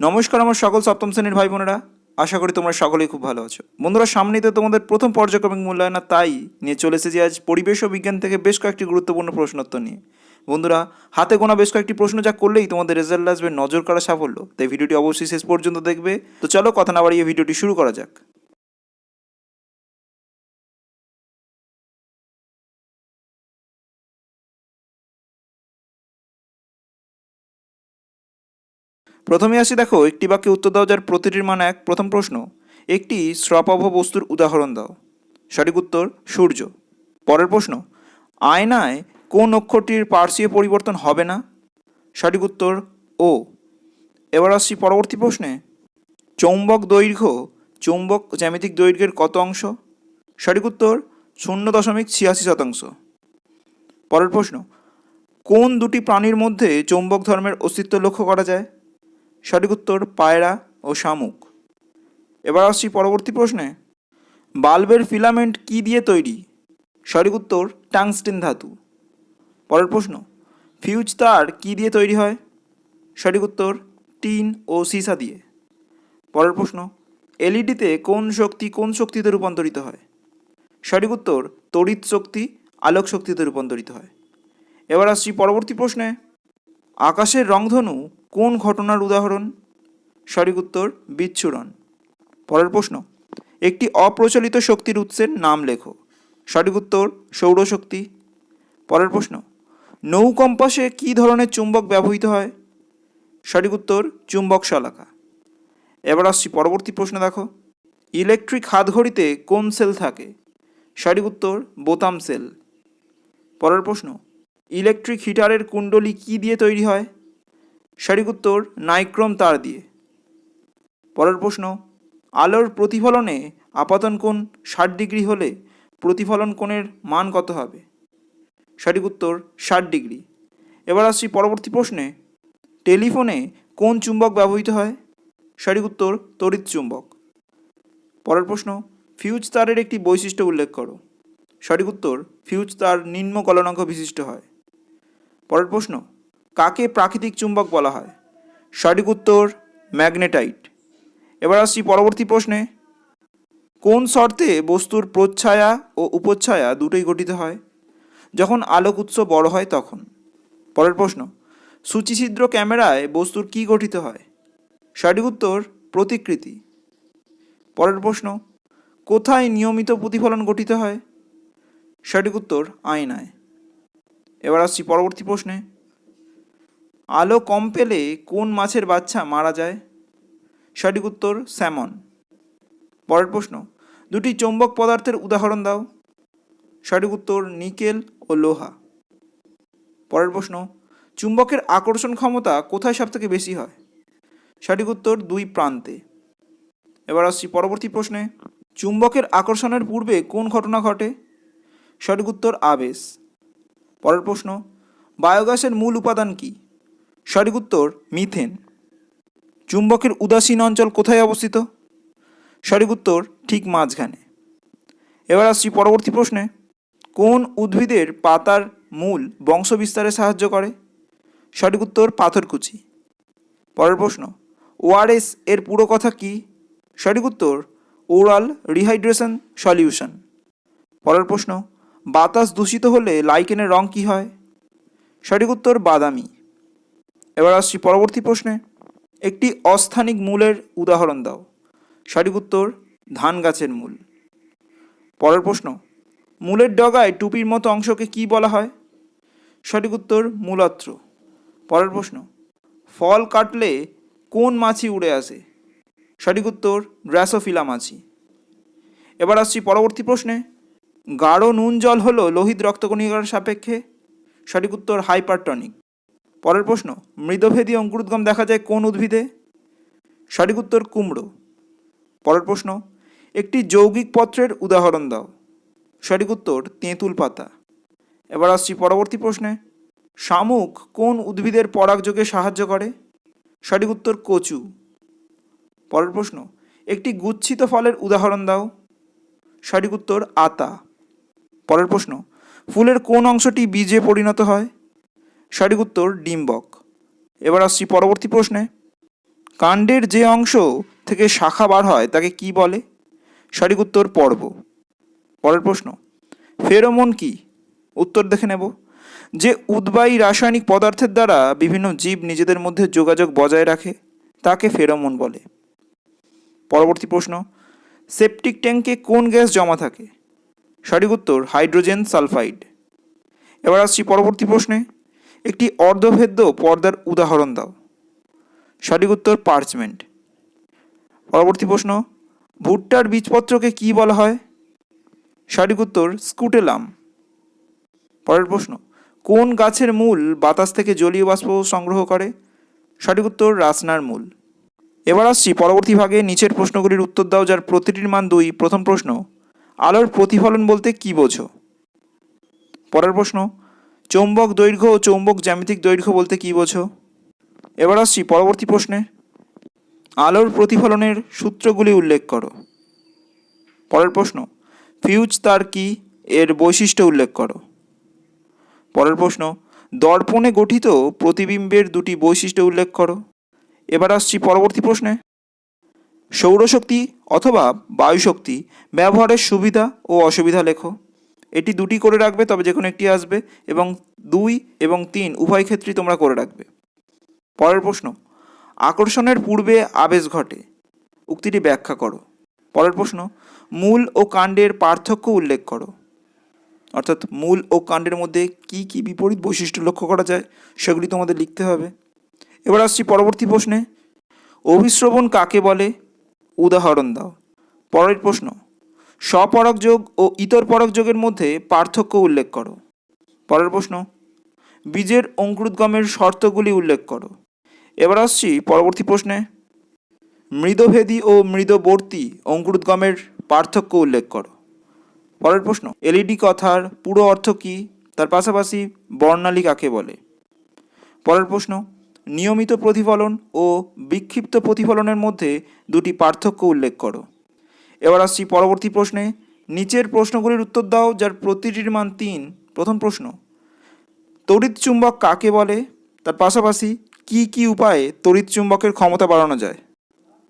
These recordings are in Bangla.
নমস্কার আমার সকল সপ্তম শ্রেণির ভাই বোনেরা। আশা করি তোমরা সকলেই খুব ভালো আছো। বন্ধুরা, সামনেই তো তোমাদের প্রথম পর্যায়ক্রমিক মূল্যায়ন তাই নিয়ে চলে এসেছি আজ পরিবেশ ও বিজ্ঞান থেকে বেশ কয়েকটি গুরুত্বপূর্ণ প্রশ্নোত্তর নিয়ে। বন্ধুরা, হাতে গোনা বেশ কয়েকটি প্রশ্ন যা করলেই তোমাদের রেজাল্ট আসবে নজর কাড়া সাফল্য। তাই ভিডিওটি অবশ্যই শেষ পর্যন্ত দেখবে। তো চলো কথা না বাড়িয়ে ভিডিওটি শুরু করা যাক। প্রথমে আসি দেখো, একটি বাক্যে উত্তর দাও যার প্রতিটির মান এক। প্রথম প্রশ্ন, একটি স্রপাভ বস্তুর উদাহরণ দাও। সঠিক উত্তর, সূর্য। পরের প্রশ্ন, আয়নায় কোন অক্ষরটির পার্শ্বীয় পরিবর্তন হবে না? সঠিক উত্তর, ও। এবার আসছি পরবর্তী প্রশ্নে, চৌম্বক দৈর্ঘ্য, চৌম্বক জ্যামিতিক দৈর্ঘ্যের কত অংশ? সঠিক উত্তর, শূন্য দশমিক ছিয়াশি শতাংশ। পরের প্রশ্ন, কোন দুটি প্রাণীর মধ্যে চৌম্বক ধর্মের অস্তিত্ব লক্ষ্য করা যায়? সঠিক উত্তর পায়রা ও শামুক। এবার আসছি পরবর্তী প্রশ্নে। বাল্বের ফিলামেন্ট কি দিয়ে তৈরি? সঠিক উত্তর, টাংস্টিন ধাতু। পরের প্রশ্ন, ফিউজ তার কি দিয়ে তৈরি হয়? সঠিক উত্তর, টিন ও সিসা দিয়ে। পরের প্রশ্ন এলইডিতে কোন শক্তি কোন শক্তিতে রূপান্তরিত হয়? সঠিক উত্তর, তড়িৎ শক্তি আলোক শক্তিতে রূপান্তরিত হয়। এবার আসছি পরবর্তী প্রশ্নে। আকাশের রংধনু কোন ঘটনার উদাহরণ? সঠিক উত্তর, বিচ্ছুরণ। পরের প্রশ্ন, একটি অপ্রচলিত শক্তির উৎসের নাম লেখো। সঠিক উত্তর, সৌরশক্তি। পরের প্রশ্ন নৌ কম্পাসে কী ধরনের চুম্বক ব্যবহৃত হয়? সঠিক উত্তর চুম্বক শলাকা এবার আসছি পরবর্তী প্রশ্ন দেখো। ইলেকট্রিক হাতঘড়িতে কোন সেল থাকে? সঠিক উত্তর, বোতাম সেল। পরের প্রশ্ন ইলেকট্রিক হিটারের কুণ্ডলি কী দিয়ে তৈরি হয়? সঠিক উত্তর, নাইক্রোম তার দিয়ে। পরের প্রশ্ন, আলোর প্রতিফলনে আপাতন কোণ ষাট ডিগ্রি হলে প্রতিফলন কোণের মান কত হবে? সঠিক উত্তর, ষাট ডিগ্রি। এবার আসছি পরবর্তী প্রশ্নে, টেলিফোনে কোন চুম্বক ব্যবহৃত হয়? সঠিক উত্তর, তড়িৎ চুম্বক। পরের প্রশ্ন, ফিউজ তারের একটি বৈশিষ্ট্য উল্লেখ করো। সঠিক উত্তর, ফিউজ তার নিম্ন কলনাঙ্ক বিশিষ্ট হয়। পরের প্রশ্ন, কাকে প্রাকৃতিক চুম্বক বলা হয়? সঠিক উত্তর, ম্যাগনেটাইট। এবার আসছি পরবর্তী প্রশ্নে, কোন শর্তে বস্তুর প্রচ্ছায়া ও উপচ্ছায়া দুটোই গঠিত হয়? যখন আলোক উৎস বড় হয় তখন। পরের প্রশ্ন, সূচিছিদ্র ক্যামেরায় বস্তুর কি গঠিত হয়? সঠিক উত্তর, প্রতিকৃতি। পরের প্রশ্ন, কোথায় নিয়মিত প্রতিফলন গঠিত হয়? সঠিক উত্তর, আয়নায়। এবার আসছি পরবর্তী প্রশ্নে। আলো কম পেলে কোন মাছের বাচ্চা মারা যায়? সঠিক উত্তর, স্যামন। পরের প্রশ্ন, দুটি চৌম্বক পদার্থের উদাহরণ দাও। সঠিক উত্তর, নিকেল ও লোহা। পরের প্রশ্ন, চুম্বকের আকর্ষণ ক্ষমতা কোথায় সবথেকে বেশি হয়? সঠিক উত্তর, দুই প্রান্তে। এবার আসছি পরবর্তী প্রশ্নে, চুম্বকের আকর্ষণের পূর্বে কোন ঘটনা ঘটে? সঠিক উত্তর, আবেশ। পরের প্রশ্ন, বায়োগ্যাসের মূল উপাদান কি? সঠিক উত্তর, মিথেন। চুম্বকের উদাসীন অঞ্চল কোথায় অবস্থিত? সঠিক উত্তর, ঠিক মাঝখানে। এবার আসছি পরবর্তী প্রশ্নে। কোন উদ্ভিদের পাতার মূল বংশ বিস্তারে সাহায্য করে? সঠিক উত্তর, পাথরকুচি। পরের প্রশ্ন, ওআরএস এর পুরো কথা কি? সঠিক উত্তর, ওরাল রিহাইড্রেশন সলিউশন। পরের প্রশ্ন বাতাস দূষিত হলে লাইকেনের রং কি হয়? সঠিক উত্তর বাদামি। এবার আসছি পরবর্তী প্রশ্নে। একটি অস্থানিক মূলের উদাহরণ দাও। সঠিক উত্তর, ধান গাছের মূল। পরের প্রশ্ন, মূলের ডগায় টুপির মতো অংশকে কি বলা হয়? সঠিক উত্তর, মূলত্র। পরের প্রশ্ন, ফল কাটলে কোন মাছি উড়ে আসে? সঠিক উত্তর ড্র্যাসোফিলা মাছি। এবার আসছি পরবর্তী প্রশ্নে। গাঢ় নুন জল হল লোহিত রক্তকণিকার সাপেক্ষে। সঠিক উত্তর হাইপারটনিক। পরের প্রশ্ন, মৃদভেদী অঙ্কুরোদ্গম দেখা যায় কোন উদ্ভিদে? সঠিক উত্তর, কুমড়ো। পরের প্রশ্ন, একটি যৌগিক পত্রের উদাহরণ দাও। সঠিক উত্তর, তেঁতুল পাতা। এবার আসছি পরবর্তী প্রশ্নে। শামুক কোন উদ্ভিদের পরাগযোগে সাহায্য করে? সঠিক উত্তর, কচু। পরের প্রশ্ন, একটি গুচ্ছিত ফলের উদাহরণ দাও। সঠিক উত্তর, আতা। পরের প্রশ্ন, ফুলের কোন অংশটি বীজে পরিণত হয়? সঠিক উত্তর ডিম্বক। এবার আসছি পরবর্তী প্রশ্নে। কাণ্ডের যে অংশ থেকে শাখা বার হয় তাকে কি বলে? সঠিক উত্তর পর্ব। পরের প্রশ্ন, ফেরোমন কি? উত্তর দেখে নেব। যে উদ্বায়ী রাসায়নিক পদার্থের দ্বারা বিভিন্ন জীব নিজেদের মধ্যে যোগাযোগ বজায় রাখে, তাকে ফেরোমন বলে। পরবর্তী প্রশ্ন, সেপটিক ট্যাঙ্কে কোন গ্যাস জমা থাকে? সঠিক উত্তর, হাইড্রোজেন সালফাইড। এবার আসছি পরবর্তী প্রশ্নে। একটি অর্ধভেদ্য পর্দার উদাহরণ দাও। সঠিক উত্তর, পার্চমেন্ট। পরবর্তী প্রশ্ন, ভুট্টার বীজপত্রকে কি বলা হয়? সঠিক উত্তর, স্কুটেলাম। পরের প্রশ্ন, কোন গাছের মূল বাতাস থেকে জলীয় বাষ্প সংগ্রহ করে? সঠিক উত্তর, রাসনার মূল। এবার আসছি পরবর্তী ভাগে নিচের প্রশ্নগুলির উত্তর দাও, যার প্রতিটির মান দুই। প্রথম প্রশ্ন আলোর প্রতিফলন বলতে কি বোঝো? পরের প্রশ্ন, চৌম্বক দৈর্ঘ্য ও চৌম্বক জ্যামিতিক দৈর্ঘ্য বলতে কি বোঝো? এবার আসছি পরবর্তী প্রশ্নে। আলোর প্রতিফলনের সূত্রগুলি উল্লেখ করো। পরের প্রশ্ন, ফিউজ তার কি এর বৈশিষ্ট্য উল্লেখ করো? পরের প্রশ্ন, দর্পণে গঠিত প্রতিবিম্বের দুটি বৈশিষ্ট্য উল্লেখ করো। এবার আসছি পরবর্তী প্রশ্নে। সৌরশক্তি অথবা বায়ুশক্তি ব্যবহারের সুবিধা ও অসুবিধা লেখো। এটি দুটি করে রাখবে, তবে যে কোনো একটি আসবে এবং দুই এবং তিন উভয় ক্ষেত্রেই তোমরা করে রাখবে। পরের প্রশ্ন, আকর্ষণের পূর্বে আবেশ ঘটে। উক্তিটি ব্যাখ্যা করো। পরের প্রশ্ন, মূল ও কাণ্ডের পার্থক্য উল্লেখ করো। অর্থাৎ মূল ও কাণ্ডের মধ্যে কি কি বিপরীত বৈশিষ্ট্য লক্ষ্য করা যায়, সেগুলি তোমাদের লিখতে হবে। এবার আসছি পরবর্তী প্রশ্নে অভিশ্রবণ কাকে বলে? উদাহরণ দাও। পরের প্রশ্ন স্বপরক যোগ ও ইতর পরক যোগের মধ্যে পার্থক্য উল্লেখ করো। পরের প্রশ্ন, বীজের অঙ্কুরোদ্গমের শর্তগুলি উল্লেখ করো। এবার আসছি পরবর্তী প্রশ্নে। মৃদভেদী ও মৃদবর্তী অঙ্কুরোদ্গমের পার্থক্য উল্লেখ করো। পরের প্রশ্ন, এলইডি কথার পুরো অর্থ কী? তার পাশাপাশি বর্ণালী কাকে বলে? পরের প্রশ্ন নিয়মিত প্রতিফলন ও বিক্ষিপ্ত প্রতিফলনের মধ্যে দুটি পার্থক্য উল্লেখ করো। এবার আসছি পরবর্তী প্রশ্নে। নিচের প্রশ্নগুলির উত্তর দাও, যার প্রতিটির মান তিন। প্রথম প্রশ্ন, তড়িৎ চুম্বক কাকে বলে? তার পাশাপাশি কি কি উপায়ে তড়িৎ চুম্বকের ক্ষমতা বাড়ানো যায়?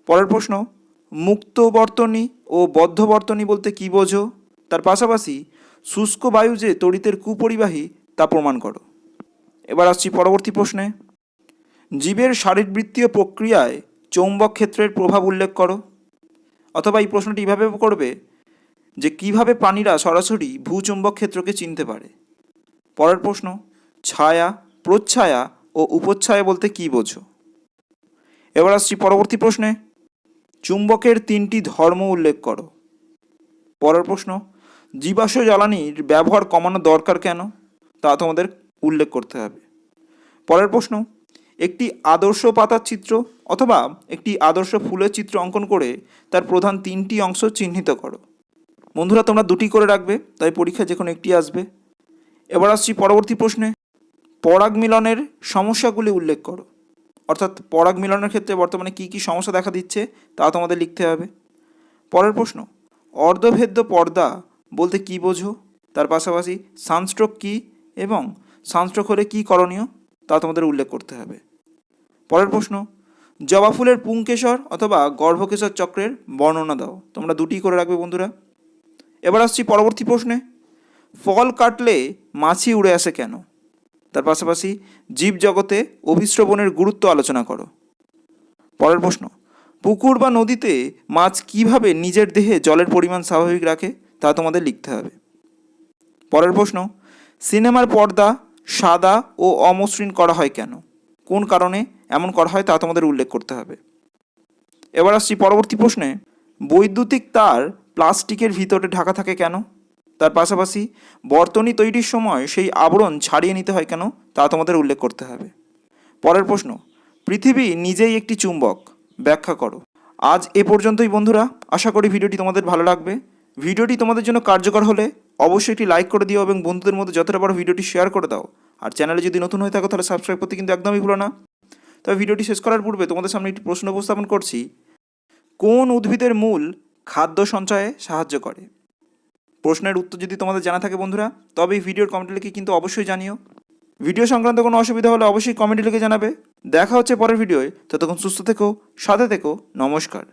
পরের প্রশ্ন, মুক্ত বর্তনী ও বদ্ধ বর্তনী বলতে কী বোঝো? তার পাশাপাশি শুষ্ক বায়ু যে তড়িতের কুপরিবাহী তা প্রমাণ করো। এবার আসছি পরবর্তী প্রশ্নে। জীবের শারীরবৃত্তীয় প্রক্রিয়ায় চৌম্বক ক্ষেত্রের প্রভাব উল্লেখ করো। অথবা এই প্রশ্নটি এভাবে করবে? যে কীভাবে প্রাণীরা সরাসরি ভূচুম্বক ক্ষেত্রকে চিনতে পারে? পরের প্রশ্ন, ছায়া, প্রচ্ছায়া ও উপচ্ছায়া বলতে কী বোঝো? এবার আসছি পরবর্তী প্রশ্নে। চুম্বকের তিনটি ধর্ম উল্লেখ করো। পরের প্রশ্ন, জীবাশ্ম জ্বালানির ব্যবহার কমানো দরকার কেন? তা তোমাদের উল্লেখ করতে হবে। পরের প্রশ্ন একটি আদর্শ পাতার চিত্র অথবা একটি আদর্শ ফুলের চিত্র অঙ্কন করে তার প্রধান তিনটি অংশ চিহ্নিত করো। বন্ধুরা, তোমরা দুটি করে রাখবে, তাই পরীক্ষা যে কোনো একটি আসবে। এবার আসছি পরবর্তী প্রশ্নে। পরাগ মিলনের সমস্যাগুলি উল্লেখ করো। অর্থাৎ পরাগ মিলনের ক্ষেত্রে বর্তমানে কী কী সমস্যা দেখা দিচ্ছে তা তোমাদের লিখতে হবে। পরের প্রশ্ন, অর্ধভেদ্য পর্দা বলতে কী বোঝো? তার পাশাপাশি সানস্ট্রোক কী এবং সানস্ট্রোক হলে কী করণীয়? তা তোমাদের উল্লেখ করতে হবে। পরের প্রশ্ন, জবা ফুলের পুংকেশর অথবা গর্ভকেশর চক্রের বর্ণনা দাও। তোমরা দুটি করে রাখবে বন্ধুরা। এবার আসছি পরবর্তী প্রশ্নে, ফল কাটলে মাছি উড়ে আসে কেন? তার পাশাপাশি জীবজগতে অভিশ্রবণের গুরুত্ব আলোচনা করো। পরের প্রশ্ন, পুকুর বা নদীতে মাছ কীভাবে নিজের দেহে জলের পরিমাণ স্বাভাবিক রাখে তা তোমাদের লিখতে হবে। পরের প্রশ্ন, সিনেমার পর্দা সাদা ও অমসৃণ করা হয় কেন? কোন কারণে এমন করা হয় তা তোমাদের উল্লেখ করতে হবে। এবার আসছি পরবর্তী প্রশ্নে, বৈদ্যুতিক তার প্লাস্টিকের ভিতরে ঢাকা থাকে কেন? তার পাশাপাশি বর্তনী তৈরির সময় সেই আবরণ ছাড়িয়ে নিতে হয় কেন? তা তোমাদের উল্লেখ করতে হবে। পরের প্রশ্ন, পৃথিবী নিজেই একটি চুম্বক। ব্যাখ্যা করো। আজ এ পর্যন্তই বন্ধুরা, আশা করি ভিডিওটি তোমাদের ভালো লাগবে। ভিডিওটি তোমাদের জন্য কার্যকর হলে অবশ্যই একটি লাইক করে দিও এবং বন্ধুদের মধ্যে যতটা পারো ভিডিওটি শেয়ার করে দাও। আর চ্যানেলে যদি নতুন হয়ে থাকো, তাহলে সাবস্ক্রাইব করতে কিন্তু একদমই ভুলো না। তবে ভিডিওটি শেষ করার পূর্বে তোমাদের সামনে একটি প্রশ্ন উপস্থাপন করছি। কোন উদ্ভিদের মূল খাদ্য সঞ্চয়ে সাহায্য করে? প্রশ্নের উত্তর যদি তোমাদের জানা থাকে বন্ধুরা, তবে এই ভিডিওর কমেন্টে লিখে কিন্তু অবশ্যই জানিও। ভিডিও সংক্রান্ত কোনো অসুবিধা হলে অবশ্যই কমেন্টে লিখে জানাবে। দেখা হচ্ছে পরের ভিডিওয় ততক্ষণ সুস্থ থেকো, সাথে থেকো, নমস্কার।